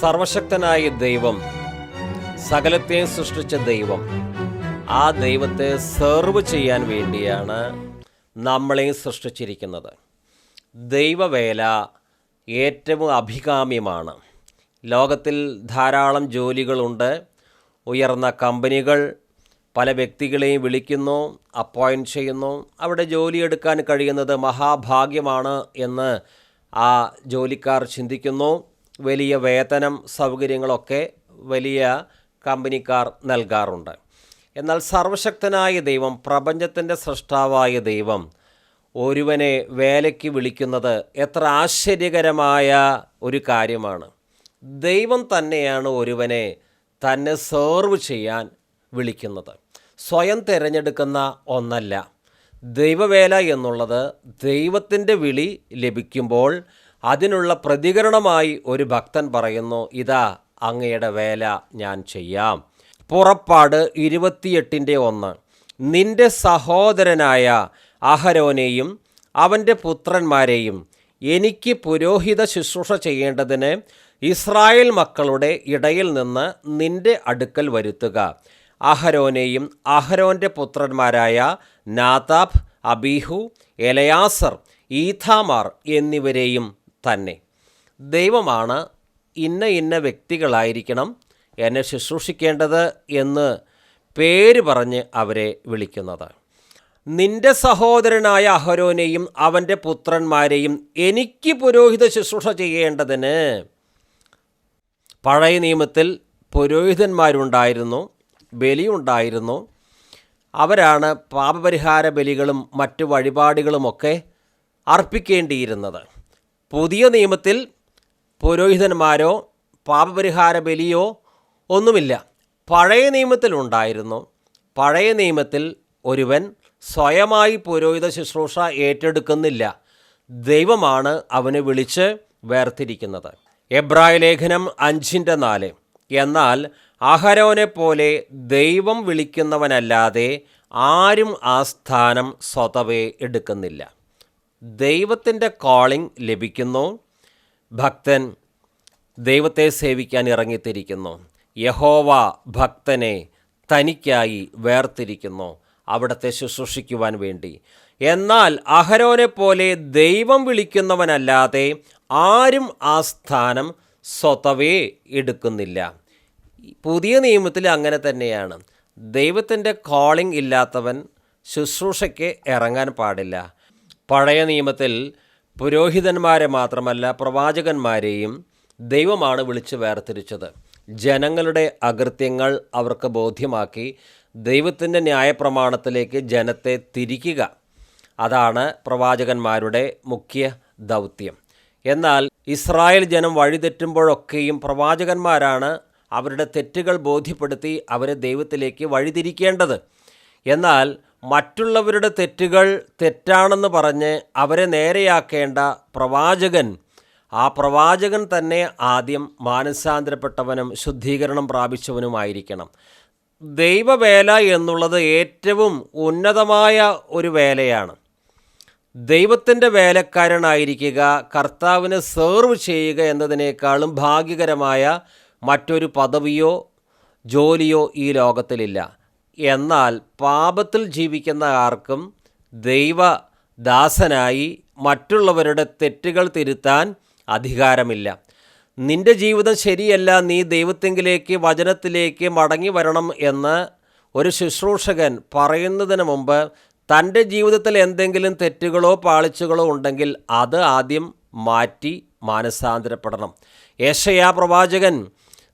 സർവശക്തനായ ദൈവം സകലത്തെയും സൃഷ്ടിച്ച ദൈവം ആ ദൈവത്തെ സെർവ് ചെയ്യാൻ വേണ്ടിയാണ് നമ്മളെയും സൃഷ്ടിച്ചിരിക്കുന്നത്. ദൈവവേല ഏറ്റവും അഭികാമ്യമാണ്. ലോകത്തിൽ ധാരാളം ജോലികളുണ്ട് ഉയർന്ന കമ്പനികൾ പല വ്യക്തികളെയും വിളിക്കുന്നു അപ്പോയിന്റ് ചെയ്യുന്നു അവിടെ ജോലിയെടുക്കാൻ കഴിയുന്നത് മഹാഭാഗ്യമാണ് എന്ന് ആ ജോലിക്കാർ ചിന്തിക്കുന്നു. വലിയ വേതനം സൗകര്യങ്ങളൊക്കെ വലിയ കമ്പനിക്കാർ നൽകാറുണ്ട്. എന്നാൽ സർവശക്തനായ ദൈവം പ്രപഞ്ചത്തിന്റെ സൃഷ്ടാവായ ദൈവം ഒരുവനെ വേലയ്ക്ക് വിളിക്കുന്നത് എത്ര ആശ്ചര്യകരമായ ഒരു കാര്യമാണ്. ദൈവം തന്നെയാണ് ഒരുവനെ തന്നെ സേർവ് ചെയ്യാൻ വിളിക്കുന്നത്. സ്വയം തിരഞ്ഞെടുക്കുന്ന ഒന്നല്ല. ദൈവവേല എന്നുള്ളത് ദൈവത്തിന്റെ വിളി ലഭിക്കുമ്പോൾ അതിനുള്ള പ്രതികരണമായി ഒരു ഭക്തൻ പറയുന്നു ഇതാ അങ്ങയുടെ വേല ഞാൻ ചെയ്യാം. പുറപ്പാട് ഇരുപത്തിയെട്ടിന്റെ ഒന്ന്. നിന്റെ സഹോദരനായ അഹരോനെയും അവന്റെ പുത്രന്മാരെയും എനിക്ക് പുരോഹിത ശുശ്രൂഷ ചെയ്യേണ്ടതിന് ഇസ്രായേൽ മക്കളുടെ ഇടയിൽ നിന്ന് നിന്റെ അടുക്കൽ വരുത്തുക. അഹരോനെയും അഹരോന്റെ പുത്രന്മാരായ നാതാബ് അബീഹു എലയാസർ ഈഥാമാർ എന്നിവരെയും തന്നെ. ദൈവമാണ് ഇന്ന ഇന്ന വ്യക്തികളായിരിക്കണം എന്നെ ശുശ്രൂഷിക്കേണ്ടത് എന്ന് പേര് പറഞ്ഞ് അവരെ വിളിക്കുന്നത്. നിന്റെ സഹോദരനായ അഹരോനെയും അവന്റെ പുത്രന്മാരെയും എനിക്ക് പുരോഹിത ശുശ്രൂഷ ചെയ്യേണ്ടതിന് പഴയ നിയമത്തിൽ പുരോഹിതന്മാരുണ്ടായിരുന്നു ബലിയുണ്ടായിരുന്നു. അവരാണ് പാപപരിഹാര ബലികളും മറ്റു വഴിപാടുകളുമൊക്കെ അർപ്പിക്കേണ്ടിയിരുന്നത്. പുതിയ നിയമത്തിൽ പുരോഹിതന്മാരോ പാപപരിഹാര ബലിയോ ഒന്നുമില്ല. പഴയ നിയമത്തിലുണ്ടായിരുന്നു പഴയ നിയമത്തിൽ ഒരുവൻ സ്വയമായി പുരോഹിത ശുശ്രൂഷ ഏറ്റെടുക്കുന്നില്ല. ദൈവമാണ് അവന് വിളിച്ച് വേർതിരിക്കുന്നത്. എബ്രായ ലേഖനം അഞ്ചിന്റെ നാല്. എന്നാൽ അഹരോനെ പോലെ ദൈവം വിളിക്കുന്നവനല്ലാതെ ആരും ആ സ്ഥാനം സ്വതവേ എടുക്കുന്നില്ല. ദൈവത്തിന്റെ കോളിംഗ് ലഭിക്കുന്നു. ഭക്തൻ ദൈവത്തെ സേവിക്കാൻ ഇറങ്ങിത്തിരിക്കുന്നു. യഹോവ ഭക്തനെ തനിക്കായി വേർതിരിക്കുന്നു അവിടത്തെ ശുശ്രൂഷിക്കുവാൻ വേണ്ടി. എന്നാൽ അഹരോനെ പോലെ ദൈവം വിളിക്കുന്നവനല്ലാതെ ആരും ആ സ്ഥാനം സ്വതവേ എടുക്കുന്നില്ല. പുതിയ നിയമത്തിൽ അങ്ങനെ തന്നെയാണ്. ദൈവത്തിന്റെ കോളിംഗ് ഇല്ലാത്തവൻ ശുശ്രൂഷയ്ക്ക് ഇറങ്ങാൻ പാടില്ല. പഴയ നിയമത്തിൽ പുരോഹിതന്മാരെ മാത്രമല്ല പ്രവാചകന്മാരെയും ദൈവമാണ് വിളിച്ച് വേർതിരിച്ചത്. ജനങ്ങളുടെ അകൃത്യങ്ങൾ അവർക്ക് ബോധ്യമാക്കി ദൈവത്തിന്റെ ന്യായപ്രമാണത്തിലേക്ക് ജനത്തെ തിരിക്കുക. അതാണ് പ്രവാചകന്മാരുടെ മുഖ്യ ദൗത്യം. എന്നാൽ ഇസ്രായേൽ ജനം വഴിതെറ്റുമ്പോഴൊക്കെയും പ്രവാചകന്മാരാണ് അവരുടെ തെറ്റുകൾ ബോധ്യപ്പെടുത്തി അവരെ ദൈവത്തിലേക്ക് വഴിതിരിക്കേണ്ടത്. എന്നാൽ മറ്റുള്ളവരുടെ തെറ്റുകൾ തെറ്റാണെന്ന് പറഞ്ഞ് അവരെ നേരെയാക്കേണ്ട പ്രവാചകൻ. ആ പ്രവാചകൻ തന്നെ ആദ്യം മാനസാന്തരപ്പെട്ടവനും ശുദ്ധീകരണം പ്രാപിച്ചവനുമായിരിക്കണം. ദൈവവേല എന്നുള്ളത് ഏറ്റവും ഉന്നതമായ ഒരു വേലയാണ്. ദൈവത്തിന്റെ വേലക്കാരനായിരിക്കുക കർത്താവിനെ സെർവ് ചെയ്യുക എന്നതിനേക്കാളും ഭാഗ്യകരമായ മറ്റൊരു പദവിയോ ജോലിയോ ഈ ലോകത്തിലില്ല. എന്നാൽ പാപത്തിൽ ജീവിക്കുന്ന ആർക്കും ദൈവദാസനായി മറ്റുള്ളവരുടെ തെറ്റുകൾ തിരുത്താൻ അധികാരമില്ല. നിന്റെ ജീവിതം ശരിയല്ല നീ ദൈവത്തെങ്കിലേക്ക് വചനത്തിലേക്ക് മടങ്ങി വരണം എന്ന് ഒരു ശുശ്രൂഷകൻ പറയുന്നതിന് മുമ്പ് തന്റെ ജീവിതത്തിൽ എന്തെങ്കിലും തെറ്റുകളോ പാളിച്ചുകളോ ഉണ്ടെങ്കിൽ അത് ആദ്യം മാറ്റി മാനസാന്തരപ്പെടണം. യേശയാ പ്രവാചകൻ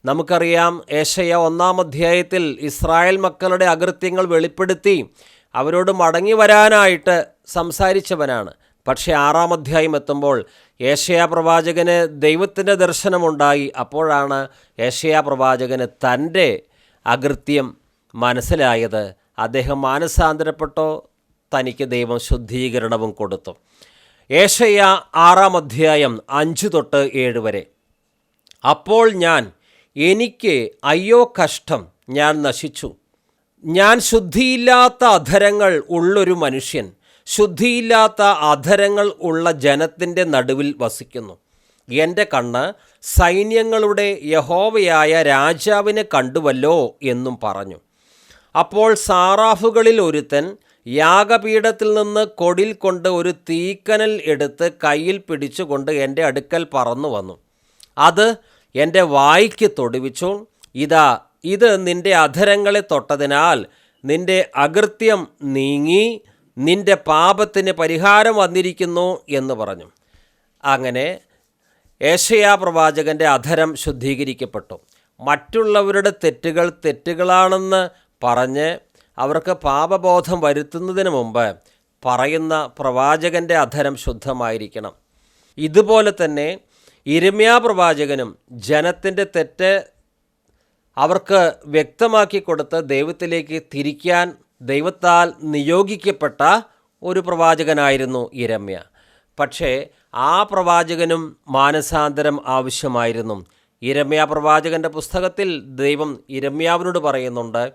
നമുക്കറിയാം ഏഷയ ഒന്നാം അധ്യായത്തിൽ ഇസ്രായേൽ മക്കളുടെ അകൃത്യങ്ങൾ വെളിപ്പെടുത്തി അവരോട് മടങ്ങി വരാനായിട്ട് സംസാരിച്ചവനാണ്. പക്ഷേ ആറാം അധ്യായം എത്തുമ്പോൾ ഏഷ്യ പ്രവാചകന് ദൈവത്തിന്റെ ദർശനമുണ്ടായി. അപ്പോഴാണ് ഏഷ്യ പ്രവാചകന് തന്റെ അകൃത്യം മനസ്സിലായത്. അദ്ദേഹം മാനസാന്തരപ്പെട്ടോ? തനിക്ക് ദൈവം ശുദ്ധീകരണവും കൊടുത്തു. ഏഷയ ആറാം അധ്യായം അഞ്ച് തൊട്ട് ഏഴ് വരെ. അപ്പോൾ ഞാൻ എനിക്ക് അയ്യോ കഷ്ടം ഞാൻ നശിച്ചു. ഞാൻ ശുദ്ധിയില്ലാത്ത അധരങ്ങൾ ഉള്ളൊരു മനുഷ്യൻ ശുദ്ധിയില്ലാത്ത അധരങ്ങൾ ഉള്ള ജനത്തിന്റെ നടുവിൽ വസിക്കുന്നു. എന്റെ കണ്ണ് സൈന്യങ്ങളുടെ യഹോവയായ രാജാവിനെ കണ്ടുവല്ലോ എന്നും പറഞ്ഞു. അപ്പോൾ സാറാഫുകളിൽ ഒരുത്തൻ യാഗപീഠത്തിൽ നിന്ന് കൊടിൽ കൊണ്ട് ഒരു തീക്കനൽ എടുത്ത് കയ്യിൽ പിടിച്ചുകൊണ്ട് എന്റെ അടുക്കൽ പറന്നു വന്നു. അത് എന്റെ വായിക്ക് തൊടുവിച്ചു ഇതാ ഇത് നിന്റെ അധരങ്ങളെ തൊട്ടതിനാൽ നിന്റെ അകൃത്യം നീങ്ങി നിന്റെ പാപത്തിന് പരിഹാരം വന്നിരിക്കുന്നു എന്ന് പറഞ്ഞു. അങ്ങനെ ഏഷയാ പ്രവാചകന്റെ അധരം ശുദ്ധീകരിക്കപ്പെട്ടു. മറ്റുള്ളവരുടെ തെറ്റുകൾ തെറ്റുകളാണെന്ന് പറഞ്ഞ് അവർക്ക് പാപബോധം വരുത്തുന്നതിന് മുമ്പ് പറയുന്ന പ്രവാചകന്റെ അധരം ശുദ്ധമായിരിക്കണം. ഇതുപോലെ തന്നെ ഇരമ്യാ പ്രവാചകനും ജനത്തിന്റെ തെറ്റ് അവർക്ക് വ്യക്തമാക്കി കൊടുത്ത് ദൈവത്തിലേക്ക് തിരിക്കാൻ ദൈവത്താൽ നിയോഗിക്കപ്പെട്ട ഒരു പ്രവാചകനായിരുന്നു ഇരമ്യ. പക്ഷേ ആ പ്രവാചകനും മാനസാന്തരം ആവശ്യമായിരുന്നു. ഇരമ്യ പ്രവാചകന്റെ പുസ്തകത്തിൽ ദൈവം ഇരമ്യാവിനോട് പറയുന്നുണ്ട്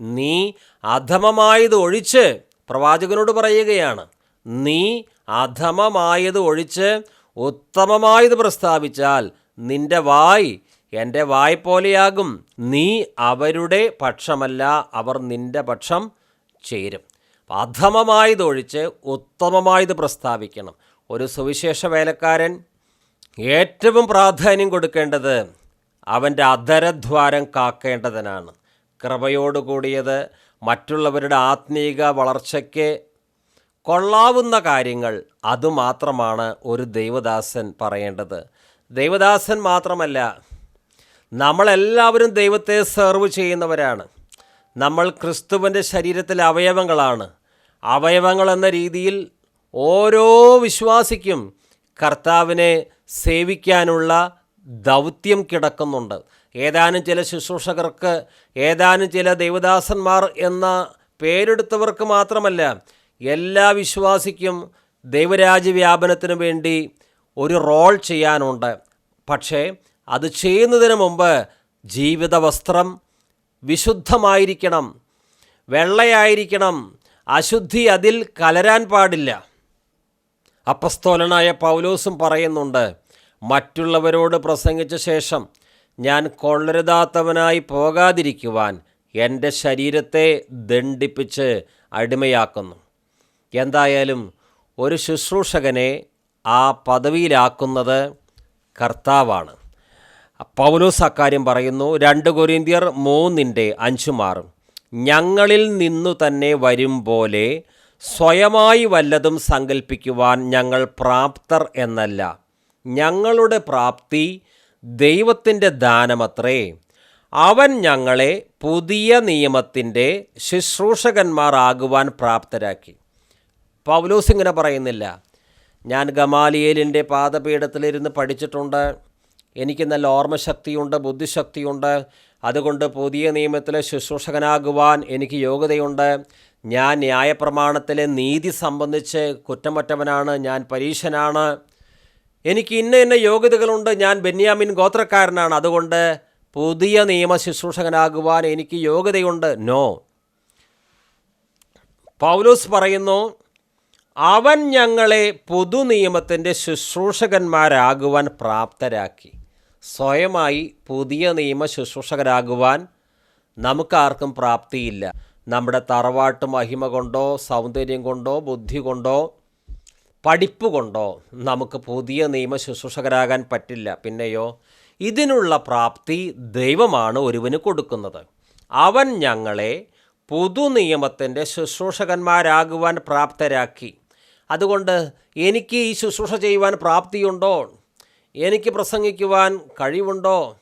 നീ അധമമായത് ഒഴിച്ച് പ്രവാചകനോട് പറയുകയാണ് നീ അധമമായത് ഒഴിച്ച് ഉത്തമമായത് പ്രസ്താവിച്ചാൽ നിന്റെ വായ് എന്റെ വായ് പോലെയാകും. നീ അവരുടെ പക്ഷമല്ല അവർ നിന്റെ പക്ഷം ചേരും. അധമമായതൊഴിച്ച് ഉത്തമമായത് പ്രസ്താവിക്കണം. ഒരു സുവിശേഷ വേലക്കാരൻ ഏറ്റവും പ്രാധാന്യം കൊടുക്കേണ്ടത് അവന്റെ അധരദ്വാരം കാക്കേണ്ടതിനാണ്. കൃപയോടുകൂടിയത് മറ്റുള്ളവരുടെ ആത്മീക വളർച്ചയ്ക്ക് കൊള്ളാവുന്ന കാര്യങ്ങൾ അതുമാത്രമാണ് ഒരു ദൈവദാസൻ പറയേണ്ടത്. ദൈവദാസൻ മാത്രമല്ല നമ്മളെല്ലാവരും ദൈവത്തെ സെർവ് ചെയ്യുന്നവരാണ്. നമ്മൾ ക്രിസ്തുവിന്റെ ശരീരത്തിലെ അവയവങ്ങളാണ്. അവയവങ്ങൾ എന്ന രീതിയിൽ ഓരോ വിശ്വാസിക്കും കർത്താവിനെ സേവിക്കാനുള്ള ദൗത്യം കിടക്കുന്നുണ്ട്. ഏതാനും ചില ശുശ്രൂഷകർക്ക് ഏതാനും ചില ദൈവദാസന്മാർ എന്ന പേരെടുത്തവർക്ക് മാത്രമല്ല എല്ലാ വിശ്വാസിക്കും ദൈവരാജ്യ വ്യാപനത്തിന് വേണ്ടി ഒരു റോൾ ചെയ്യാനുണ്ട്. പക്ഷേ അത് ചെയ്യുന്നതിന് മുമ്പ് ജീവിത വസ്ത്രം വിശുദ്ധമായിരിക്കണം വെള്ളയായിരിക്കണം അശുദ്ധി അതിൽ കലരാൻ പാടില്ല. അപ്പസ്തോലനായ പൗലോസും പറയുന്നുണ്ട് മറ്റുള്ളവരോട് പ്രസംഗിച്ച ശേഷം ഞാൻ കൊള്ളരുതാത്തവനായി പോകാതിരിക്കുവാൻ എന്റെ ശരീരത്തെ ദണ്ഡിപ്പിച്ച് അടിമയാക്കുന്നു. എന്തായാലും ഒരു ശുശ്രൂഷകനെ ആ പദവിയിലാക്കുന്നത് കർത്താവാണ്. പൗലോസ് അക്കാര്യം പറയുന്നു രണ്ട് കൊരിന്തിയർ മൂന്നിന്റെ അഞ്ചുമാറും ഞങ്ങളിൽ നിന്നു തന്നെ വരും പോലെ സ്വയമായി വല്ലതും സങ്കല്പിക്കുവാൻ ഞങ്ങൾ പ്രാപ്തർ എന്നല്ല. ഞങ്ങളുടെ പ്രാപ്തി ദൈവത്തിന്റെ ദാനമത്രേ. അവൻ ഞങ്ങളെ പുതിയ നിയമത്തിന്റെ ശുശ്രൂഷകന്മാരാകുവാൻ പ്രാപ്തരാക്കി. പൗലോസ് ഇങ്ങനെ പറയുന്നില്ല ഞാൻ ഗമാലിയേലിന്റെ പാദപീഠത്തിലിരുന്ന് പഠിച്ചിട്ടുണ്ട്. എനിക്ക് നല്ല ഓർമ്മശക്തിയുണ്ട് ബുദ്ധിശക്തിയുണ്ട്. അതുകൊണ്ട് പുതിയ നിയമത്തിലെ ശുശ്രൂഷകനാകുവാൻ എനിക്ക് യോഗ്യതയുണ്ട്. ഞാൻ ന്യായപ്രമാണത്തിലെ നീതി സംബന്ധിച്ച് കുറ്റമറ്റവനാണ്. ഞാൻ പരീശനാണ്. എനിക്ക് ഇന്ന ഇന്ന യോഗ്യതകളുണ്ട്. ഞാൻ ബെന്യാമിൻ ഗോത്രക്കാരനാണ്. അതുകൊണ്ട് പുതിയ നിയമ ശുശ്രൂഷകനാകുവാൻ എനിക്ക് യോഗ്യതയുണ്ട്. നോ. പൗലോസ് പറയുന്നു അവൻ ഞങ്ങളെ പുതുനിയമത്തിന്റെ ശുശ്രൂഷകന്മാരാകുവാൻ പ്രാപ്തരാക്കി. സ്വയമായി പുതിയ നിയമ ശുശ്രൂഷകരാകുവാൻ നമുക്കാർക്കും പ്രാപ്തിയില്ല. നമ്മുടെ തറവാട്ട് മഹിമ കൊണ്ടോ സൗന്ദര്യം കൊണ്ടോ ബുദ്ധി കൊണ്ടോ പഠിപ്പ് കൊണ്ടോ നമുക്ക് പുതിയ നിയമ ശുശ്രൂഷകരാകാൻ പറ്റില്ല. പിന്നെയോ ഇതിനുള്ള പ്രാപ്തി ദൈവമാണ് ഒരുവന് കൊടുക്കുന്നത്. അവൻ ഞങ്ങളെ പുതുനിയമത്തിന്റെ ശുശ്രൂഷകന്മാരാകുവാൻ പ്രാപ്തരാക്കി. അതുകൊണ്ട് എനിക്ക് ഈ ശുശ്രൂഷ ചെയ്യുവാൻ പ്രാപ്തിയുണ്ടോ? എനിക്ക് പ്രസംഗിക്കുവാൻ കഴിവുണ്ടോ?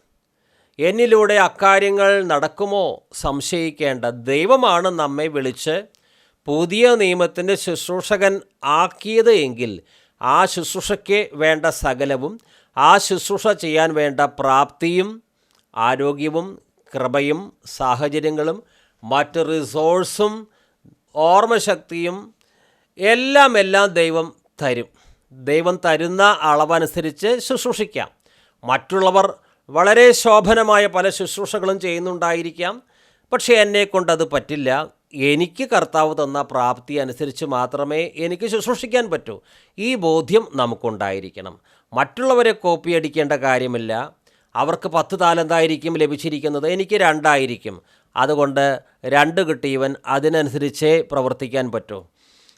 എന്നിലൂടെ അക്കാര്യങ്ങൾ നടക്കുമോ? സംശയിക്കേണ്ട. ദൈവമാണ് നമ്മെ വിളിച്ച് പുതിയ നിയമത്തിന്റെ ശുശ്രൂഷകൻ ആക്കിയത് എങ്കിൽ ആ ശുശ്രൂഷയ്ക്ക് വേണ്ട സകലവും ആ ശുശ്രൂഷ ചെയ്യാൻ വേണ്ട പ്രാപ്തിയും ആരോഗ്യവും കൃപയും സാഹചര്യങ്ങളും മറ്റ് റിസോഴ്സും ഓർമ്മശക്തിയും എല്ലാം എല്ലാം ദൈവം തരും. ദൈവം തരുന്ന അളവനുസരിച്ച് ശുശ്രൂഷിക്കാം. മറ്റുള്ളവർ വളരെ ശോഭനമായ പല ശുശ്രൂഷകളും ചെയ്യുന്നുണ്ടായിരിക്കാം. പക്ഷേ എന്നെ കൊണ്ടത് പറ്റില്ല. എനിക്ക് കർത്താവ് തന്ന പ്രാപ്തി അനുസരിച്ച് മാത്രമേ എനിക്ക് ശുശ്രൂഷിക്കാൻ പറ്റൂ. ഈ ബോധ്യം നമുക്കുണ്ടായിരിക്കണം. മറ്റുള്ളവരെ കോപ്പി അടിക്കേണ്ട കാര്യമില്ല. അവർക്ക് പത്ത് താലന്തായിരിക്കും ലഭിച്ചിരിക്കുന്നത്? എനിക്ക് രണ്ടായിരിക്കും. അതുകൊണ്ട് രണ്ട് കിട്ടിയവൻ അതിനനുസരിച്ചേ പ്രവർത്തിക്കാൻ പറ്റൂ.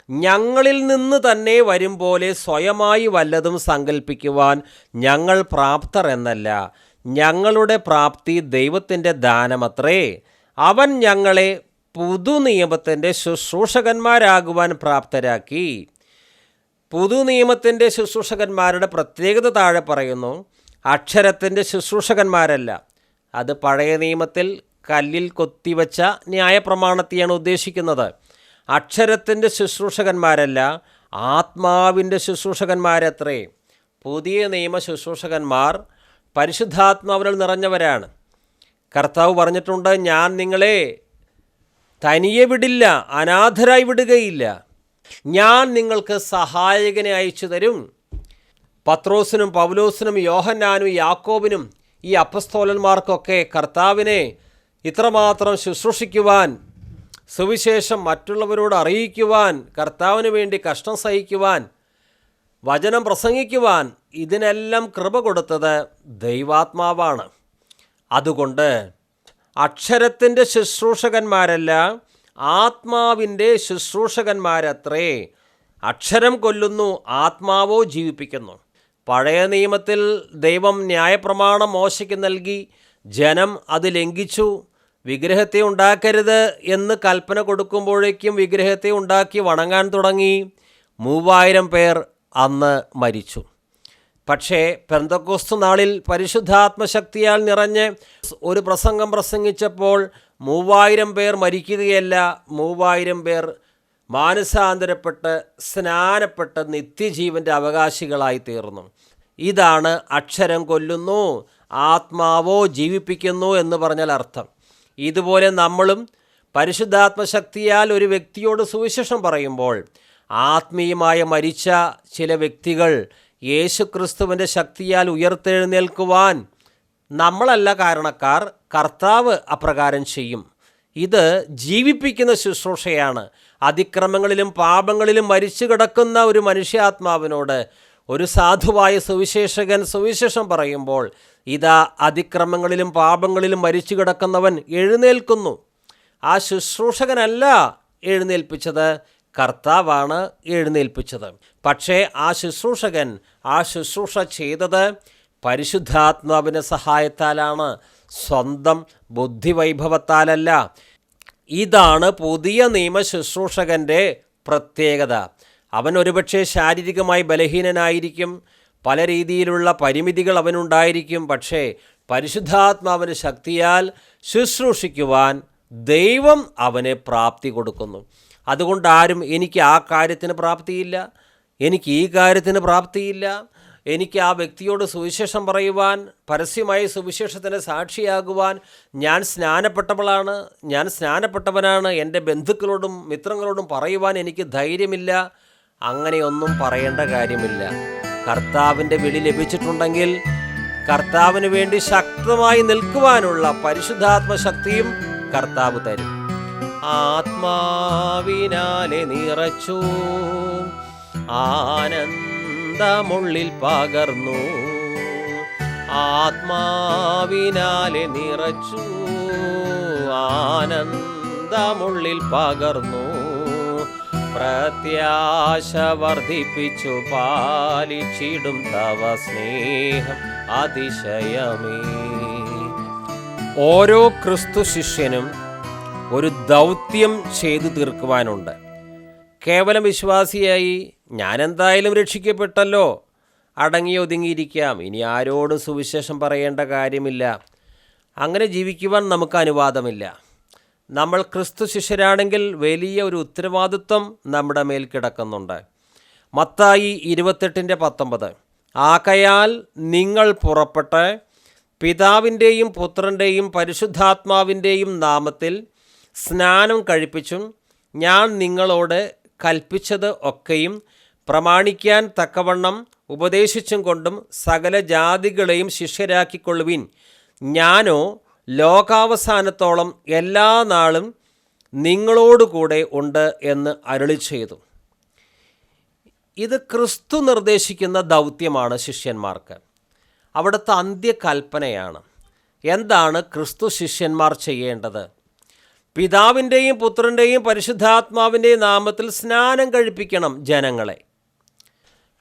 ഞങ്ങളിൽ നിന്ന് തന്നെ വരും പോലെ സ്വയമായി വല്ലതും സങ്കല്പിക്കുവാൻ ഞങ്ങൾ പ്രാപ്തർ എന്നല്ല. ഞങ്ങളുടെ പ്രാപ്തി ദൈവത്തിന്റെ ദാനമത്രേ. അവൻ ഞങ്ങളെ പുതുനിയമത്തിന്റെ ശുശ്രൂഷകന്മാരാകുവാൻ പ്രാപ്തരാക്കി. പുതുനിയമത്തിന്റെ ശുശ്രൂഷകന്മാരുടെ പ്രത്യേകത താഴെ പറയുന്നു. അക്ഷരത്തിന്റെ ശുശ്രൂഷകന്മാരല്ല. അത് പഴയ നിയമത്തിൽ കല്ലിൽ കൊത്തിവെച്ച ന്യായപ്രമാണത്തെയാണ് ഉദ്ദേശിക്കുന്നത്. അക്ഷരത്തിന്റെ ശുശ്രൂഷകന്മാരല്ല ആത്മാവിന്റെ ശുശ്രൂഷകന്മാരത്രേ. പുതിയ നിയമ ശുശ്രൂഷകന്മാർ പരിശുദ്ധാത്മാവിൽ നിറഞ്ഞവരാണ്. കർത്താവ് പറഞ്ഞിട്ടുണ്ട് ഞാൻ നിങ്ങളെ തനിയെ വിടില്ല അനാഥരായി വിടുകയില്ല. ഞാൻ നിങ്ങൾക്ക് സഹായകനെ അയച്ചു തരും. പത്രോസിനും പൗലോസിനും യോഹന്നാനും യാക്കോബിനും ഈ അപ്പസ്തോലന്മാർക്കൊക്കെ കർത്താവിനെ ഇത്രമാത്രം ശുശ്രൂഷിക്കുവാൻ സുവിശേഷം മറ്റുള്ളവരോട് അറിയിക്കുവാൻ കർത്താവിന് വേണ്ടി കഷ്ടം സഹിക്കുവാൻ വചനം പ്രസംഗിക്കുവാൻ ഇതിനെല്ലാം കൃപ കൊടുത്തത് ദൈവാത്മാവാണ്. അതുകൊണ്ട് അക്ഷരത്തിന്റെ ശുശ്രൂഷകന്മാരല്ല ആത്മാവിന്റെ ശുശ്രൂഷകന്മാരത്രേ അക്ഷരം കൊല്ലുന്നു ആത്മാവോ ജീവിപ്പിക്കുന്നു. പഴയ നിയമത്തിൽ ദൈവം ന്യായപ്രമാണം മോശയ്ക്ക് നൽകി ജനം അത് ലംഘിച്ചു വിഗ്രഹത്തെ ഉണ്ടാക്കരുത് എന്ന് കൽപ്പന കൊടുക്കുമ്പോഴേക്കും വിഗ്രഹത്തെ ഉണ്ടാക്കി വണങ്ങാൻ തുടങ്ങി. മൂവായിരം പേർ അന്ന് മരിച്ചു. പക്ഷേ പെന്തക്കോസ്തു നാളിൽ പരിശുദ്ധാത്മശക്തിയാൽ നിറഞ്ഞ് ഒരു പ്രസംഗം പ്രസംഗിച്ചപ്പോൾ മൂവായിരം പേർ മരിക്കുകയല്ല മൂവായിരം പേർ മാനസാന്തരപ്പെട്ട് സ്നാനപ്പെട്ട് നിത്യജീവന്റെ അവകാശികളായി തീർന്നു. ഇതാണ് അക്ഷരം കൊല്ലുന്നു ആത്മാവോ ജീവിപ്പിക്കുന്നു എന്ന് പറഞ്ഞാൽ അർത്ഥം. ഇതുപോലെ നമ്മളും പരിശുദ്ധാത്മശക്തിയാൽ ഒരു വ്യക്തിയോട് സുവിശേഷം പറയുമ്പോൾ ആത്മീയമായ മരിച്ച ചില വ്യക്തികൾ യേശുക്രിസ്തുവിന്റെ ശക്തിയാൽ ഉയർത്തെഴുന്നേൽക്കുവാൻ നമ്മളല്ല കാരണക്കാർ കർത്താവ് അപ്രകാരം ചെയ്യും. ഇത് ജീവിപ്പിക്കുന്ന ശുശ്രൂഷയാണ്. അതിക്രമങ്ങളിലും പാപങ്ങളിലും മരിച്ചു കിടക്കുന്ന ഒരു മനുഷ്യാത്മാവിനോട് ഒരു സാധുവായ സുവിശേഷകൻ സുവിശേഷം പറയുമ്പോൾ ഇതാ അതിക്രമങ്ങളിലും പാപങ്ങളിലും മരിച്ചു കിടക്കുന്നവൻ എഴുന്നേൽക്കുന്നു. ആ ശുശ്രൂഷകനല്ല എഴുന്നേൽപ്പിച്ചത് കർത്താവാണ് എഴുന്നേൽപ്പിച്ചത്. പക്ഷേ ആ ശുശ്രൂഷകൻ ആ ശുശ്രൂഷ ചെയ്തത് പരിശുദ്ധാത്മാവിന്റെ സഹായത്താലാണ്. സ്വന്തം ബുദ്ധിവൈഭവത്താലല്ല. ഇതാണ് പുതിയ നിയമ ശുശ്രൂഷകന്റെ പ്രത്യേകത. അവൻ ഒരുപക്ഷെ ശാരീരികമായി ബലഹീനനായിരിക്കും പല രീതിയിലുള്ള പരിമിതികൾ അവനുണ്ടായിരിക്കും പക്ഷേ പരിശുദ്ധാത്മാവിന് ശക്തിയാൽ ശുശ്രൂഷിക്കുവാൻ ദൈവം അവനെ പ്രാപ്തി കൊടുക്കുന്നു. അതുകൊണ്ട് ആരും എനിക്ക് ആ കാര്യത്തിന് പ്രാപ്തിയില്ല എനിക്ക് ഈ കാര്യത്തിന് പ്രാപ്തിയില്ല എനിക്ക് ആ വ്യക്തിയോട് സുവിശേഷം പറയുവാൻ പരസ്യമായി സുവിശേഷത്തിന് സാക്ഷിയാകുവാൻ ഞാൻ സ്നാനപ്പെട്ടവളാണ് ഞാൻ സ്നാനപ്പെട്ടവനാണ് എന്റെ ബന്ധുക്കളോടും മിത്രങ്ങളോടും പറയുവാൻ എനിക്ക് ധൈര്യമില്ല. അങ്ങനെയൊന്നും പറയേണ്ട കാര്യമില്ല. കർത്താവിന്റെ വിളി ലഭിച്ചിട്ടുണ്ടെങ്കിൽ കർത്താവിന് വേണ്ടി ശക്തമായി നിൽക്കുവാനുള്ള പരിശുദ്ധാത്മ ശക്തിയും കർത്താവ് തരും. ആത്മാവിനാലെ നിറച്ചു ആനന്ദമുള്ളിൽ പകർന്നു. ആത്മാവിനാലെ നിറച്ചു ആനന്ദമുള്ളിൽ പകർന്നു. പ്രത്യാശ വർദ്ധിപ്പിച്ചു പാലിച്ചിടും തവ സ്നേഹം അതിശയമേ. ഓരോ ക്രിസ്തു ശിഷ്യനും ഒരു ദൗത്യം ചെയ്തു തീർക്കുവാനുണ്ട്. കേവലം വിശ്വാസിയായി ഞാൻ എന്തായാലും രക്ഷിക്കപ്പെട്ടല്ലോ. അടങ്ങി ഒതുങ്ങിയിരിക്കാം. ഇനി ആരോടും സുവിശേഷം പറയേണ്ട കാര്യമില്ല. അങ്ങനെ ജീവിക്കുവാൻ നമുക്ക് അനുവാദമില്ല. നമ്മൾ ക്രിസ്തു ശിഷ്യരാണെങ്കിൽ വലിയ ഒരു ഉത്തരവാദിത്വം നമ്മുടെ മേൽ കിടക്കുന്നുണ്ട്. മത്തായി ഇരുപത്തെട്ടിന്റെ പത്തൊമ്പത്. ആകയാൽ നിങ്ങൾ പുറപ്പെട്ട് പിതാവിന്റെയും പുത്രന്റെയും പരിശുദ്ധാത്മാവിന്റെയും നാമത്തിൽ സ്നാനം കഴിപ്പിച്ചും ഞാൻ നിങ്ങളോട് കൽപ്പിച്ചത് ഒക്കെയും പ്രമാണിക്കാൻ തക്കവണ്ണം ഉപദേശിച്ചും കൊണ്ടും സകല ജാതികളെയും ശിഷ്യരാക്കിക്കൊള്ളുവിൻ. ഞാനോ ലോകാവസാനത്തോളം എല്ലാ നാളും നിങ്ങളോടുകൂടെ ഉണ്ട് എന്ന് അരുളി ചെയ്തു. ഇത് ക്രിസ്തു നിർദ്ദേശിക്കുന്ന ദൗത്യമാണ് ശിഷ്യന്മാർക്ക്. അവിടുത്തെ അന്ത്യകൽപ്പനയാണ്. എന്താണ് ക്രിസ്തു ശിഷ്യന്മാർ ചെയ്യേണ്ടത്? പിതാവിന്റെയും പുത്രന്റെയും പരിശുദ്ധാത്മാവിന്റെയും നാമത്തിൽ സ്നാനം കഴിപ്പിക്കണം ജനങ്ങളെ.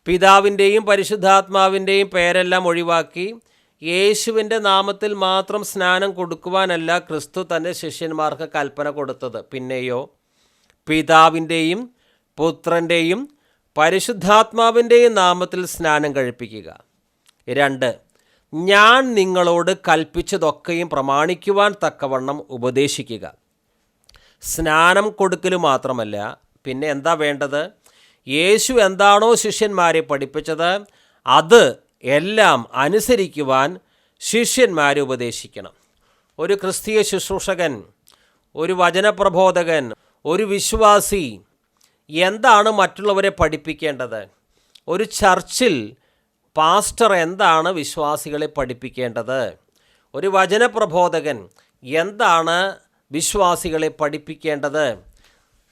പിതാവിന്റെയും പരിശുദ്ധാത്മാവിന്റെയും പേരെല്ലാം ഒഴിവാക്കി യേശുവിന്റെ നാമത്തിൽ മാത്രം സ്നാനം കൊടുക്കുവാനല്ല ക്രിസ്തു തന്റെ ശിഷ്യന്മാർക്ക് കൽപ്പന കൊടുത്തത്. പിന്നെയോ പിതാവിന്റെയും പുത്രന്റെയും പരിശുദ്ധാത്മാവിന്റെയും നാമത്തിൽ സ്നാനം കഴിപ്പിക്കുക. രണ്ട് ഞാൻ നിങ്ങളോട് കൽപ്പിച്ചതൊക്കെയും പ്രമാണിക്കുവാൻ തക്കവണ്ണം ഉപദേശിക്കുക. സ്നാനം കൊടുക്കൽ മാത്രമല്ല പിന്നെ എന്താ വേണ്ടത്? യേശു എന്താണോ ശിഷ്യന്മാരെ പഠിപ്പിച്ചത് അത് എല്ലാം അനുസരിക്കുവാൻ ശിഷ്യന്മാരെ ഉപദേശിക്കണം. ഒരു ക്രിസ്തീയ ശുശ്രൂഷകൻ ഒരു വചനപ്രബോധകൻ ഒരു വിശ്വാസി എന്താണ് മറ്റുള്ളവരെ പഠിപ്പിക്കേണ്ടത്? ഒരു ചർച്ചിൽ പാസ്റ്റർ എന്താണ് വിശ്വാസികളെ പഠിപ്പിക്കേണ്ടത്? ഒരു വചനപ്രബോധകൻ എന്താണ് വിശ്വാസികളെ പഠിപ്പിക്കേണ്ടത്?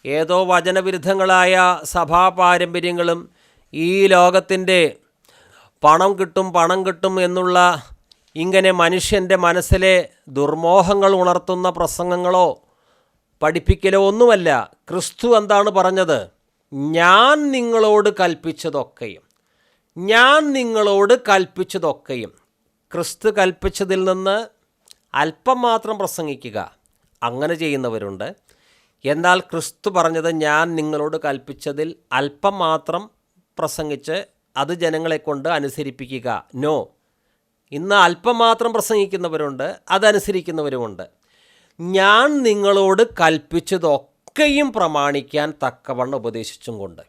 ഏതോ വചനവിരുദ്ധങ്ങളായ സഭാ പാരമ്പര്യങ്ങളും ഈ ലോകത്തിന്റെ പണം കിട്ടും പണം കിട്ടും എന്നുള്ള ഇങ്ങനെ മനുഷ്യന്റെ മനസ്സിലെ ദുർമോഹങ്ങൾ ഉണർത്തുന്ന പ്രസംഗങ്ങളോ പഠിപ്പിക്കലോ ഒന്നുമല്ല. ക്രിസ്തു എന്താണ് പറഞ്ഞത്? ഞാൻ നിങ്ങളോട് കൽപ്പിച്ചതൊക്കെയും ഞാൻ നിങ്ങളോട് കൽപ്പിച്ചതൊക്കെയും. ക്രിസ്തു കൽപ്പിച്ചതിൽ നിന്ന് അല്പം മാത്രം പ്രസംഗിക്കുക. അങ്ങനെ ചെയ്യുന്നവരുണ്ട്. എന്നാൽ ക്രിസ്തു പറഞ്ഞത് ഞാൻ നിങ്ങളോട് കൽപ്പിച്ചതിൽ അല്പം മാത്രം പ്രസംഗിച്ച് അത് ജനങ്ങളെ കൊണ്ട് അനുസരിപ്പിക്കുക. നോ. ഇന്ന് അല്പം മാത്രം പ്രസംഗിക്കുന്നവരുണ്ട് അതനുസരിക്കുന്നവരുമുണ്ട് ഞാൻ നിങ്ങളോട് കൽപ്പിച്ചതൊക്കെയും പ്രമാണിക്കാൻ തക്കവണ്ണം ഉപദേശിച്ചും കൊണ്ട്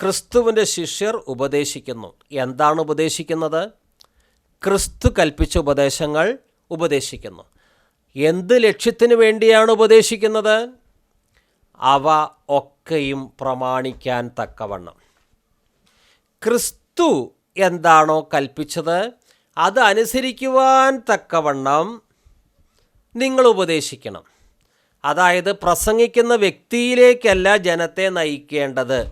ക്രിസ്തുവിന്റെ ശിഷ്യർ ഉപദേശിക്കുന്നു. എന്താണ് ഉപദേശിക്കുന്നത്? ക്രിസ്തു കൽപ്പിച്ച ഉപദേശങ്ങൾ ഉപദേശിക്കുന്നു. എന്ത് ലക്ഷ്യത്തിന് വേണ്ടിയാണ് ഉപദേശിക്കുന്നത്? അവ ഒക്കെയും പ്രമാണിക്കാൻ തക്കവണ്ണം. ക്രിസ്തു എന്താണോ കൽപ്പിച്ചത് അത് അനുസരിക്കുവാൻ തക്കവണ്ണം നിങ്ങൾ ഉപദേശിക്കണം. അതായത് പ്രസംഗിക്കുന്ന വ്യക്തിയിലേക്കല്ല ജനത്തെ നയിക്കേണ്ടത്.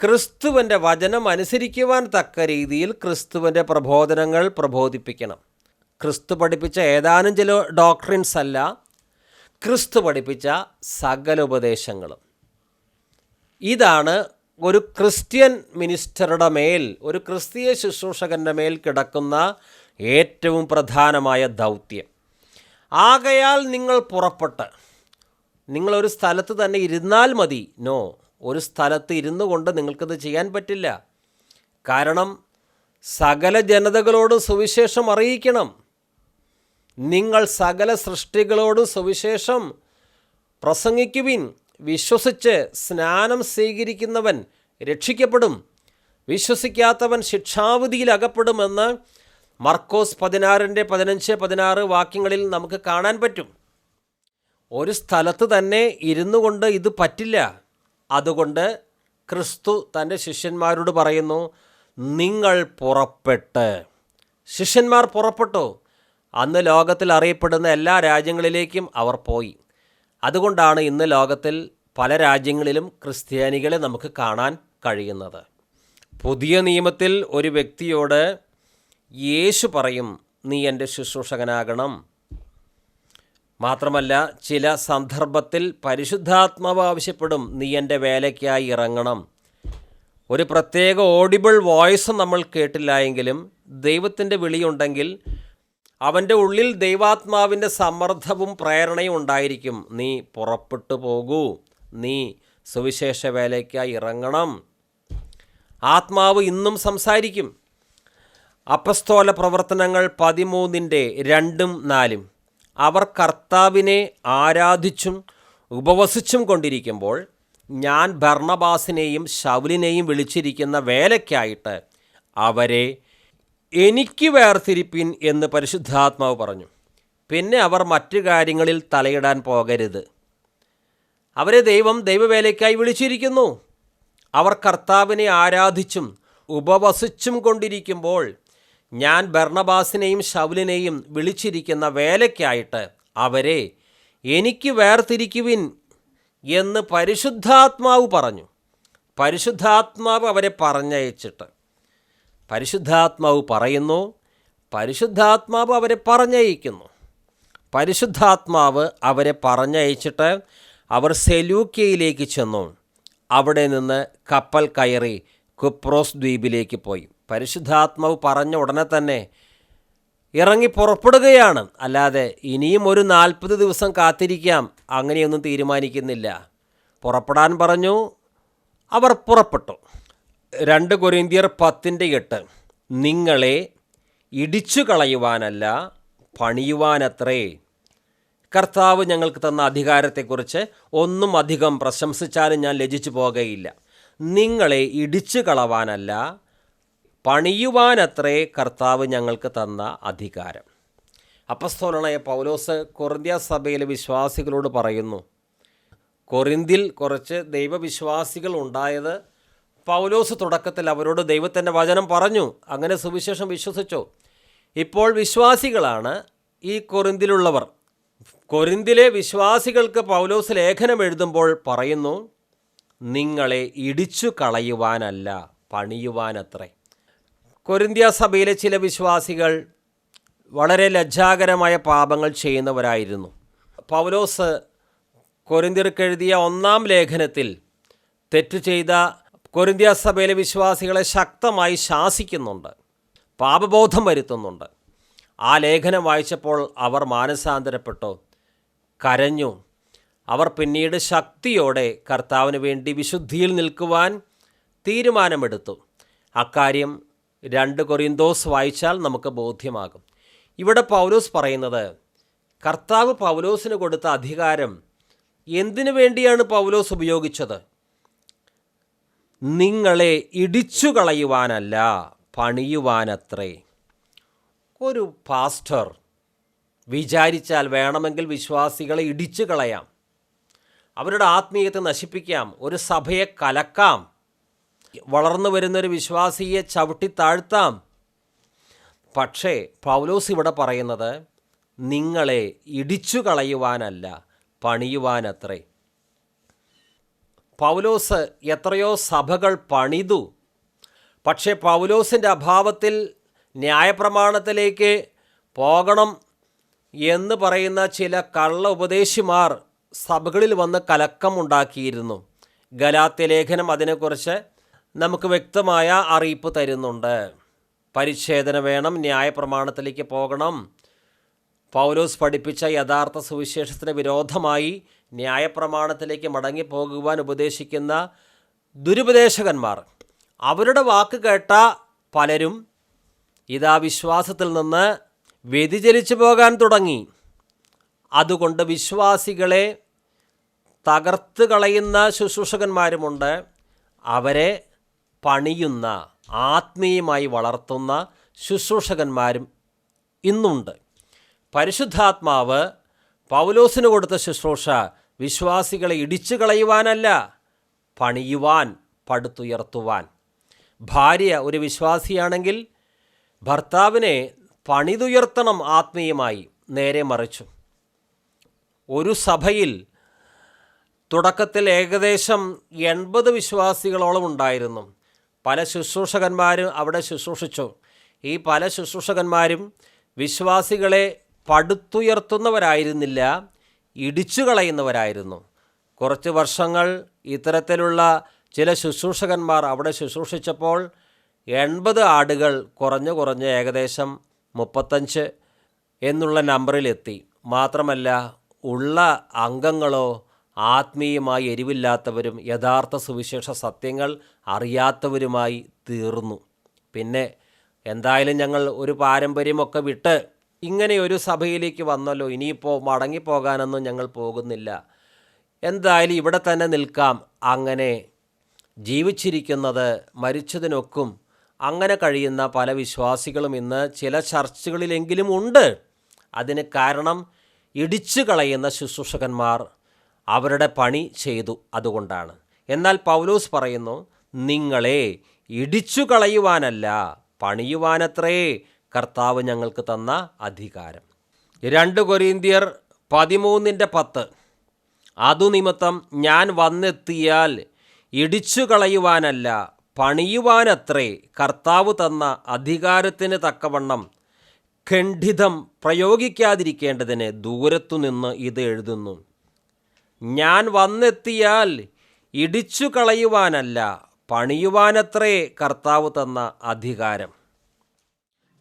ക്രിസ്തുവിന്റെ വചനം അനുസരിക്കുവാൻ തക്ക രീതിയിൽ ക്രിസ്തുവിന്റെ പ്രബോധനങ്ങൾ പ്രബോധിപ്പിക്കണം. ക്രിസ്തു പഠിപ്പിച്ച ഏതാനും ചില ഡോക്ട്രിൻസ് അല്ല ക്രിസ്തു പഠിപ്പിച്ച സകല ഉപദേശങ്ങളും. ഇതാണ് ഒരു ക്രിസ്ത്യൻ മിനിസ്റ്ററുടെ മേൽ ഒരു ക്രിസ്തീയ ശുശ്രൂഷകന്റെ മേൽ കിടക്കുന്ന ഏറ്റവും പ്രധാനമായ ദൗത്യം. ആകയാൽ നിങ്ങൾ പുറപ്പെട്ട് നിങ്ങളൊരു സ്ഥലത്ത് തന്നെ ഇരുന്നാൽ മതി. നോ ഒരു സ്ഥലത്ത് ഇരുന്നു കൊണ്ട് നിങ്ങൾക്കത് ചെയ്യാൻ പറ്റില്ല. കാരണം സകല ജനതകളോടും സുവിശേഷം അറിയിക്കണം. നിങ്ങൾ സകല സൃഷ്ടികളോടും സുവിശേഷം പ്രസംഗിക്കുവിൻ. വിശ്വസിച്ച് സ്നാനം സ്വീകരിക്കുന്നവൻ രക്ഷിക്കപ്പെടും. വിശ്വസിക്കാത്തവൻ ശിക്ഷാവിധിയിൽ അകപ്പെടുമെന്ന് മർക്കോസ് പതിനാറിന്റെ പതിനഞ്ച് പതിനാറ് വാക്യങ്ങളിൽ നമുക്ക് കാണാൻ പറ്റും. ഒരു സ്ഥലത്ത് തന്നെ ഇരുന്നു കൊണ്ട് ഇത് പറ്റില്ല. അതുകൊണ്ട് ക്രിസ്തു തന്റെ ശിഷ്യന്മാരോട് പറയുന്നു നിങ്ങൾ പുറപ്പെട്ട്. ശിഷ്യന്മാർ പുറപ്പെട്ടു. അന്ന് ലോകത്തിൽ അറിയപ്പെടുന്ന എല്ലാ രാജ്യങ്ങളിലേക്കും അവർ പോയി. അതുകൊണ്ടാണ് ഇന്ന് ലോകത്തിൽ പല രാജ്യങ്ങളിലും ക്രിസ്ത്യാനികളെ നമുക്ക് കാണാൻ കഴിയുന്നത്. പുതിയ നിയമത്തിൽ ഒരു വ്യക്തിയോട് യേശു പറയും നീ എന്റെ ശുശ്രൂഷകനാകണം മാത്രമല്ല ചില സന്ദർഭത്തിൽ പരിശുദ്ധാത്മാവ് ആവശ്യപ്പെടും നീ എന്റെ വേലയ്ക്കായി ഇറങ്ങണം ഒരു പ്രത്യേക ഓഡിബിൾ വോയിസ് നമ്മൾ കേട്ടില്ല എങ്കിലും ദൈവത്തിന്റെ വിളിയുണ്ടെങ്കിൽ അവന്റെ ഉള്ളിൽ ദൈവാത്മാവിന്റെ സമ്മർദ്ദവും പ്രേരണയും ഉണ്ടായിരിക്കും. നീ പുറപ്പെട്ടു പോകൂ. നീ സുവിശേഷ വേലയ്ക്കായി ഇറങ്ങണം. ആത്മാവ് ഇന്നും സംസാരിക്കും. അപ്പസ്തോല പ്രവർത്തനങ്ങൾ പതിമൂന്നിന്റെ രണ്ടും നാലും. അവർ കർത്താവിനെ ആരാധിച്ചും ഉപവസിച്ചും കൊണ്ടിരിക്കുമ്പോൾ ഞാൻ ഭർണബാസിനെയും ശൗലിനെയും വിളിച്ചിരിക്കുന്ന വേലയ്ക്കായിട്ട് അവരെ എനിക്ക് വേർതിരിപ്പിൻ എന്ന് പരിശുദ്ധാത്മാവ് പറഞ്ഞു. പിന്നെ അവർ മറ്റു കാര്യങ്ങളിൽ തലയിടാൻ പോകരുത്. അവരെ ദൈവം ദൈവവേലയ്ക്കായി വിളിച്ചിരിക്കുന്നു. അവർ കർത്താവിനെ ആരാധിച്ചും ഉപവസിച്ചും കൊണ്ടിരിക്കുമ്പോൾ ഞാൻ ബർണബാസിനെയും ശൗലിനെയും വിളിച്ചിരിക്കുന്ന വേലയ്ക്കായിട്ട് അവരെ എനിക്ക് വേർതിരിക്കുവിൻ എന്ന് പരിശുദ്ധാത്മാവ് പറഞ്ഞു. പരിശുദ്ധാത്മാവ് അവരെ പറഞ്ഞയച്ചിട്ട് പരിശുദ്ധാത്മാവ് പറയുന്നു പരിശുദ്ധാത്മാവ് അവരെ പറഞ്ഞയക്കുന്നു. പരിശുദ്ധാത്മാവ് അവരെ പറഞ്ഞയച്ചിട്ട് അവർ സെലൂക്കിയയിലേക്ക് ചെന്നു. അവിടെ നിന്ന് കപ്പൽ കയറി കുപ്രോസ് ദ്വീപിലേക്ക് പോയി. പരിശുദ്ധാത്മാവ് പറഞ്ഞ ഉടനെ തന്നെ ഇറങ്ങി പുറപ്പെടുകയാണ്. അല്ലാതെ ഇനിയും ഒരു നാൽപ്പത് ദിവസം കാത്തിരിക്കാം. അങ്ങനെയൊന്നും തീരുമാനിക്കുന്നില്ല. പുറപ്പെടാൻ പറഞ്ഞു. അവർ പുറപ്പെട്ടു. രണ്ട് കൊരിന്തിയർ പത്തിന്റെ എട്ട്. നിങ്ങളെ ഇടിച്ചു കളയുവാനല്ല പണിയുവാനത്രേ. കർത്താവ് ഞങ്ങൾക്ക് തന്ന അധികാരത്തെക്കുറിച്ച് ഒന്നും അധികം പ്രശംസിച്ചാലും ഞാൻ ലജിച്ചു പോകുകയില്ല നിങ്ങളെ ഇടിച്ചു കളവാനല്ല പണിയുവാനത്രേ കർത്താവ് ഞങ്ങൾക്ക് തന്ന അധികാരം. അപ്പസ്തോലനായ പൗലോസ് കൊറിന്ത്യ സഭയിലെ വിശ്വാസികളോട് പറയുന്നു കൊറിന്തിൽ കുറച്ച് ദൈവവിശ്വാസികൾ ഉണ്ടായത് പൗലോസ് തുടക്കത്തിൽ അവരോട് ദൈവത്തിന്റെ വചനം പറഞ്ഞു. അങ്ങനെ സുവിശേഷം വിശ്വസിച്ചോ. ഇപ്പോൾ വിശ്വാസികളാണ് ഈ കൊരിന്തിലുള്ളവർ കൊരിന്തിലെ വിശ്വാസികൾക്ക് പൗലോസ് ലേഖനം എഴുതുമ്പോൾ പറയുന്നു നിങ്ങളെ ഇടിച്ചു കളയുവാനല്ല പണിയുവാനത്രേ. കൊരിന്ത്യ സഭയിലെ ചില വിശ്വാസികൾ വളരെ ലജ്ജാകരമായ പാപങ്ങൾ ചെയ്യുന്നവരായിരുന്നു. പൗലോസ് കൊരിന്തിർക്കെഴുതിയ ഒന്നാം ലേഖനത്തിൽ തെറ്റ് ചെയ്ത കൊരിന്ത്യ സഭയിലെ വിശ്വാസികളെ ശക്തമായി ശാസിക്കുന്നുണ്ട്. പാപബോധം വരുത്തുന്നുണ്ട്. ആ ലേഖനം വായിച്ചപ്പോൾ അവർ മാനസാന്തരപ്പെട്ടു. കരഞ്ഞു. അവർ പിന്നീട് ശക്തിയോടെ കർത്താവിന് വേണ്ടി വിശുദ്ധിയിൽ നിൽക്കുവാൻ തീരുമാനമെടുത്തു. അക്കാര്യം രണ്ട് കൊറിന്തോസ് വായിച്ചാൽ നമുക്ക് ബോധ്യമാകും. ഇവിടെ പൗലോസ് പറയുന്നത് കർത്താവ് പൗലോസിന് കൊടുത്ത അധികാരം എന്തിനു വേണ്ടിയാണ് പൗലോസ് ഉപയോഗിച്ചത്? നിങ്ങളെ ഇടിച്ചു കളയുവാനല്ല പണിയുവാനത്രേ. ഒരു പാസ്റ്റർ വിചാരിച്ചാൽ വേണമെങ്കിൽ വിശ്വാസികളെ ഇടിച്ചു കളയാം അവരുടെ ആത്മീയത്തെ നശിപ്പിക്കാം. ഒരു സഭയെ കലക്കാം. വളർന്നു വരുന്നൊരു വിശ്വാസിയെ ചവിട്ടി താഴ്ത്താം. പക്ഷേ പൗലോസ് ഇവിടെ പറയുന്നത് നിങ്ങളെ ഇടിച്ചു കളയുവാനല്ല പണിയുവാനത്രേ. പൗലോസ് എത്രയോ സഭകൾ പണിതു. പക്ഷേ പൗലോസിന്റെ അഭാവത്തിൽ ന്യായപ്രമാണത്തിലേക്ക് പോകണം എന്ന് പറയുന്ന ചില കള്ള ഉപദേശിമാർ സഭകളിൽ വന്ന് കലക്കമുണ്ടാക്കിയിരുന്നു ഗലാത്യ ലേഖനം അതിനെക്കുറിച്ച് നമുക്ക് വ്യക്തമായ അറിയിപ്പ് തരുന്നുണ്ട്. പരിച്ഛേദന വേണം ന്യായപ്രമാണത്തിലേക്ക് പോകണം. പൗലോസ് പഠിപ്പിച്ച യഥാർത്ഥ സുവിശേഷത്തിന് വിരോധമായി ന്യായപ്രമാണത്തിലേക്ക് മടങ്ങിപ്പോകുവാൻ ഉപദേശിക്കുന്ന ദുരുപദേശകന്മാർ. അവരുടെ വാക്ക് കേട്ട പലരും ഇതാ വിശ്വാസത്തിൽ നിന്ന് വ്യതിചലിച്ചു പോകാൻ തുടങ്ങി. അതുകൊണ്ട് വിശ്വാസികളെ തകർത്ത് കളയുന്ന ശുശ്രൂഷകന്മാരുമുണ്ട്. അവരെ പണിയുന്ന ആത്മീയമായി വളർത്തുന്ന ശുശ്രൂഷകന്മാരും ഇന്നുണ്ട്. പരിശുദ്ധാത്മാവ് പൗലോസിന് കൊടുത്ത ശുശ്രൂഷ വിശ്വാസികളെ ഇടിച്ചു കളയുവാനല്ല പണിയുവാൻ പടുത്തുയർത്തുവാൻ. ഭാര്യ ഒരു വിശ്വാസിയാണെങ്കിൽ ഭർത്താവിനെ പണിതുയർത്തണം ആത്മീയമായി നേരെ മറിച്ചു. ഒരു സഭയിൽ തുടക്കത്തിൽ ഏകദേശം എൺപത് വിശ്വാസികളോളം ഉണ്ടായിരുന്നു. പല ശുശ്രൂഷകന്മാരും അവിടെ ശുശ്രൂഷിച്ചു. ഈ പല ശുശ്രൂഷകന്മാരും വിശ്വാസികളെ പടുത്തുയർത്തുന്നവരായിരുന്നില്ല ഇടിച്ചു കളയുന്നവരായിരുന്നു കുറച്ച് വർഷങ്ങൾ ഇത്തരത്തിലുള്ള ചില ശുശ്രൂഷകന്മാർ അവിടെ ശുശ്രൂഷിച്ചപ്പോൾ എൺപത് ആടുകൾ കുറഞ്ഞു കുറഞ്ഞ് ഏകദേശം മുപ്പത്തഞ്ച് എന്നുള്ള നമ്പറിലെത്തി. മാത്രമല്ല ഉള്ള അംഗങ്ങളോ ആത്മീയമായി എരിവില്ലാത്തവരും യഥാർത്ഥ സുവിശേഷ സത്യങ്ങൾ അറിയാത്തവരുമായി തീർന്നു. പിന്നെ എന്തായാലും ഞങ്ങൾ ഒരു പാരമ്പര്യമൊക്കെ വിട്ട് ഇങ്ങനെ ഒരു സഭയിലേക്ക് വന്നല്ലോ ഇനിയിപ്പോൾ മടങ്ങിപ്പോകാനൊന്നും ഞങ്ങൾ പോകുന്നില്ല. എന്തായാലും ഇവിടെ തന്നെ നിൽക്കാം. അങ്ങനെ ജീവിച്ചിരിക്കുന്നത് മരിച്ചതിനൊക്കും അങ്ങനെ കഴിയുന്ന പല വിശ്വാസികളും ഇന്ന് ചില ചർച്ചകളിലെങ്കിലും ഉണ്ട്. അതിന് കാരണം ഇടിച്ചു കളയുന്ന ശുശ്രൂഷകന്മാർ അവരുടെ പണി ചെയ്തു അതുകൊണ്ടാണ്. എന്നാൽ പൗലോസ് പറയുന്നു നിങ്ങളെ ഇടിച്ചു കളയുവാനല്ല പണിയുവാനത്രേ കർത്താവ് ഞങ്ങൾക്ക് തന്ന അധികാരം. രണ്ട് കൊരീന്തിയർ പതിമൂന്നിന്റെ പത്ത്. അതുനിമിത്തം ഞാൻ വന്നെത്തിയാൽ ഇടിച്ചു കളയുവാനല്ല പണിയുവാനത്രേ കർത്താവ് തന്ന അധികാരത്തിന് തക്കവണ്ണം ഖണ്ഡിതം പ്രയോഗിക്കാതിരിക്കേണ്ടതിന് ദൂരത്തുനിന്ന് ഇത് എഴുതുന്നു. ഞാൻ വന്നെത്തിയാൽ ഇടിച്ചു കളയുവാനല്ല പണിയുവാനത്രേ കർത്താവ് തന്ന അധികാരം.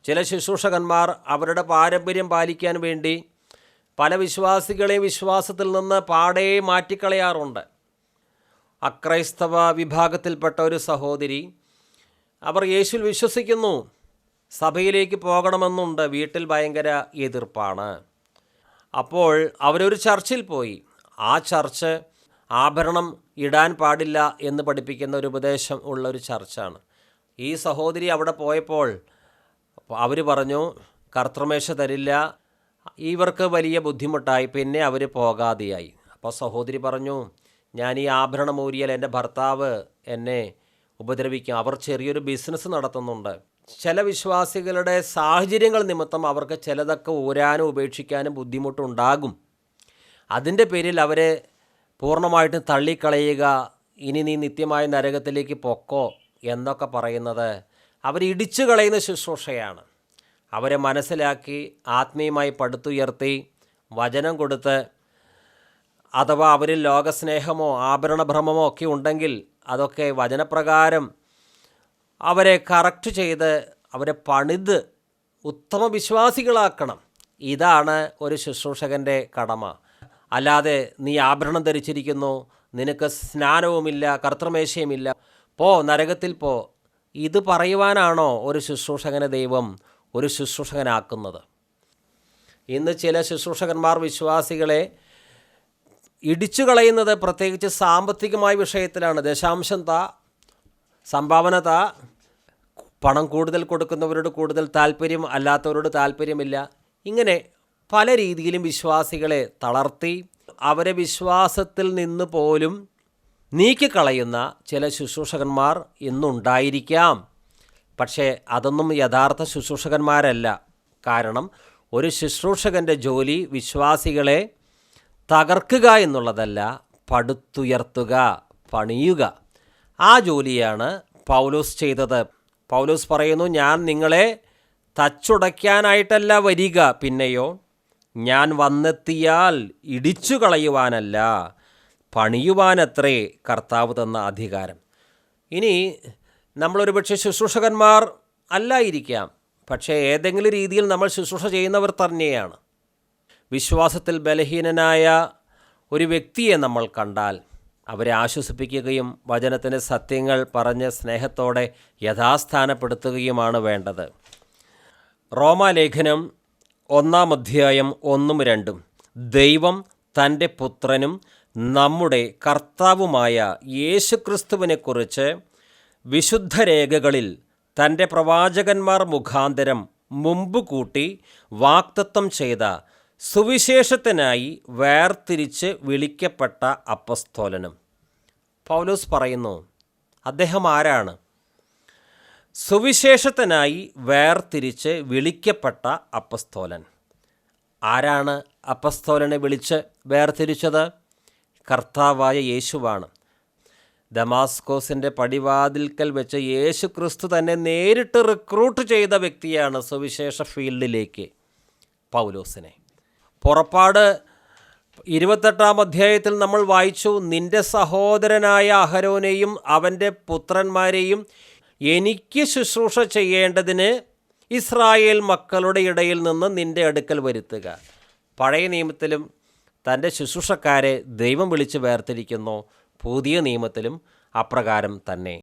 ചില ശുശ്രൂഷകന്മാർ അവരുടെ പാരമ്പര്യം പാലിക്കാൻ വേണ്ടി പല വിശ്വാസികളെയും വിശ്വാസത്തിൽ നിന്ന് പാടെ മാറ്റിക്കളയാറുണ്ട്. അക്രൈസ്തവ വിഭാഗത്തിൽപ്പെട്ട ഒരു സഹോദരി അവർ യേശുവിൽ വിശ്വസിക്കുന്നു സഭയിലേക്ക് പോകണമെന്നുണ്ട് വീട്ടിൽ ഭയങ്കര എതിർപ്പാണ്. അപ്പോൾ അവരൊരു ചർച്ചിൽ പോയി. ആ ചർച്ച് ആഭരണം ഇടാൻ പാടില്ല എന്ന് പഠിപ്പിക്കുന്ന ഒരു ഉപദേശം ഉള്ള ഒരു ചർച്ചാണ്. ഈ സഹോദരി അവിടെ പോയപ്പോൾ അവർ പറഞ്ഞു കർത്തമേശ തരില്ല. ഇവർക്ക് വലിയ ബുദ്ധിമുട്ടായി. പിന്നെ അവർ പോകാതെയായി. അപ്പോൾ സഹോദരി പറഞ്ഞു ഞാൻ ഈ ആഭരണം ഊരിയാൽ എന്റെ ഭർത്താവ് എന്നെ ഉപദ്രവിക്കും. അവർ ചെറിയൊരു ബിസിനസ് നടത്തുന്നുണ്ട്. ചില വിശ്വാസികളുടെ സാഹചര്യങ്ങൾ നിമിത്തം അവർക്ക് ചിലതൊക്കെ ഊരാനും ഉപേക്ഷിക്കാനും ബുദ്ധിമുട്ടുണ്ടാകും. അതിന്റെ പേരിൽ അവരെ പൂർണമായിട്ടും തള്ളിക്കളയുക. ഇനി നീ നിത്യമായ നരകത്തിലേക്ക് പൊക്കോ എന്നൊക്കെ പറയുന്നത് അവർ ഇടിച്ചു കളയുന്ന ശുശ്രൂഷയാണ്. അവരെ മനസ്സിലാക്കി ആത്മീയമായി പടുത്തുയർത്തി വചനം കൊടുത്ത് അഥവാ അവരിൽ ലോകസ്നേഹമോ ആഭരണഭ്രമമോ ഒക്കെ ഉണ്ടെങ്കിൽ അതൊക്കെ വചനപ്രകാരം അവരെ കറക്റ്റ് ചെയ്ത് അവരെ പണിത് ഉത്തമ വിശ്വാസികളാക്കണം. ഇതാണ് ഒരു ശുശ്രൂഷകന്റെ കടമ. അല്ലാതെ നീ ആഭരണം ധരിച്ചിരിക്കുന്നു നിനക്ക് സ്നാനവുമില്ല കർത്തൃമേശയുമില്ല. പോ നരകത്തിൽ പോ. ഇത് പറയുവാനാണോ ഒരു ശുശ്രൂഷകനെ ദൈവം ഒരു ശുശ്രൂഷകനാക്കുന്നത്? ഇന്ന് ചില ശുശ്രൂഷകന്മാർ വിശ്വാസികളെ ഇടിച്ചു കളയുന്നത് പ്രത്യേകിച്ച് സാമ്പത്തികമായ വിഷയത്തിലാണ്. ദശാംശം താ സംഭാവന താ പണം കൂടുതൽ കൊടുക്കുന്നവരോട് കൂടുതൽ താല്പര്യം അല്ലാത്തവരോട് താല്പര്യമില്ല. ഇങ്ങനെ പല രീതിയിലും വിശ്വാസികളെ തളർത്തി അവരെ വിശ്വാസത്തിൽ നിന്ന് പോലും നീക്കിക്കളയുന്ന ചില ശുശ്രൂഷകന്മാർ ഇന്നുണ്ടായിരിക്കാം. പക്ഷേ അതൊന്നും യഥാർത്ഥ ശുശ്രൂഷകന്മാരല്ല. കാരണം ഒരു ശുശ്രൂഷകന്റെ ജോലി വിശ്വാസികളെ തകർക്കുക എന്നുള്ളതല്ല പടുത്തുയർത്തുക പണിയുക. ആ ജോലിയാണ് പൗലോസ് ചെയ്തത്. പൗലോസ് പറയുന്നു ഞാൻ നിങ്ങളെ തച്ചുടയ്ക്കാനായിട്ടല്ല വരിക. പിന്നെയോ ഞാൻ വന്നെത്തിയാൽ ഇടിച്ചു കളയുവാനല്ല പണിയുവാനത്രേ കർത്താവ് തന്ന അധികാരം. ഇനി നമ്മളൊരു പക്ഷേ ശുശ്രൂഷകന്മാർ അല്ലായിരിക്കാം പക്ഷേ ഏതെങ്കിലും രീതിയിൽ നമ്മൾ ശുശ്രൂഷ ചെയ്യുന്നവർ തന്നെയാണ്. വിശ്വാസത്തിൽ ബലഹീനനായ ഒരു വ്യക്തിയെ നമ്മൾ കണ്ടാൽ അവരെ ആശ്വസിപ്പിക്കുകയും വചനത്തിന്റെ സത്യങ്ങൾ പറഞ്ഞ് സ്നേഹത്തോടെ യഥാസ്ഥാനപ്പെടുത്തുകയുമാണ് വേണ്ടത്. റോമാലേഖനം ഒന്നാം അധ്യായം ഒന്നും രണ്ടും ദൈവം തന്റെ പുത്രനും നമ്മുടെ കർത്താവുമായ യേശുക്രിസ്തുവിനെക്കുറിച്ച് വിശുദ്ധ രേഖകളിൽ തന്റെ പ്രവാചകന്മാർ മുഖാന്തരം മുമ്പ് കൂട്ടി വാക്തത്വം ചെയ്ത സുവിശേഷത്തിനായി വേർതിരിച്ച് വിളിക്കപ്പെട്ട അപ്പസ്തോലനും. പൗലോസ് പറയുന്നു അദ്ദേഹം ആരാണ്? സുവിശേഷത്തിനായി വേർതിരിച്ച് വിളിക്കപ്പെട്ട അപ്പസ്തോലൻ. ആരാണ് അപ്പസ്തോലനെ വിളിച്ച് വേർതിരിച്ചത്? കർത്താവായ യേശുവാണ്. ദമാസ്കോസിന്റെ പടിവാതിൽക്കൽ വെച്ച് യേശു ക്രിസ്തു തന്നെ നേരിട്ട് റിക്രൂട്ട് ചെയ്ത വ്യക്തിയാണ് സുവിശേഷ ഫീൽഡിലേക്ക് പൗലോസിനെ. പുറപ്പാട് ഇരുപത്തെട്ടാം അധ്യായത്തിൽ നമ്മൾ വായിച്ചു നിന്റെ സഹോദരനായ അഹരോനെയും അവന്റെ പുത്രന്മാരെയും എനിക്ക് ശുശ്രൂഷ ചെയ്യേണ്ടതിന് ഇസ്രായേൽ മക്കളുടെ ഇടയിൽ നിന്ന് നിന്റെ അടുക്കൽ വരുത്തുക. പഴയ നിയമത്തിലും തന്റെ ശുശ്രൂഷക്കാരെ ദൈവം വിളിച്ച് വേർതിരിക്കുന്നു. പുതിയ നിയമത്തിലും അപ്രകാരം തന്നെ.